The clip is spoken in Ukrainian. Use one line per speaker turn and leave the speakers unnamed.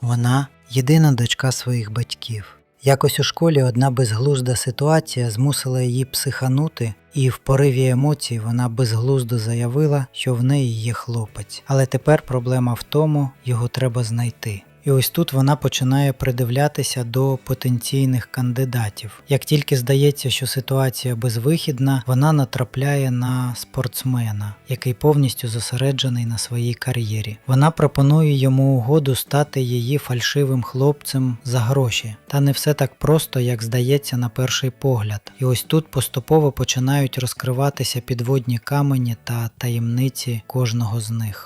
Вона єдина дочка своїх батьків. Якось у школі одна безглузда ситуація змусила її психанути, і в пориві емоцій вона безглуздо заявила, що в неї є хлопець. Але тепер проблема в тому, його треба знайти. І ось тут вона починає придивлятися до потенційних кандидатів. Як тільки здається, що ситуація безвихідна, вона натрапляє на спортсмена, який повністю зосереджений на своїй кар'єрі. Вона пропонує йому угоду стати її фальшивим хлопцем за гроші. Та не все так просто, як здається на перший погляд. І ось тут поступово починають розкриватися підводні камені та таємниці кожного з них.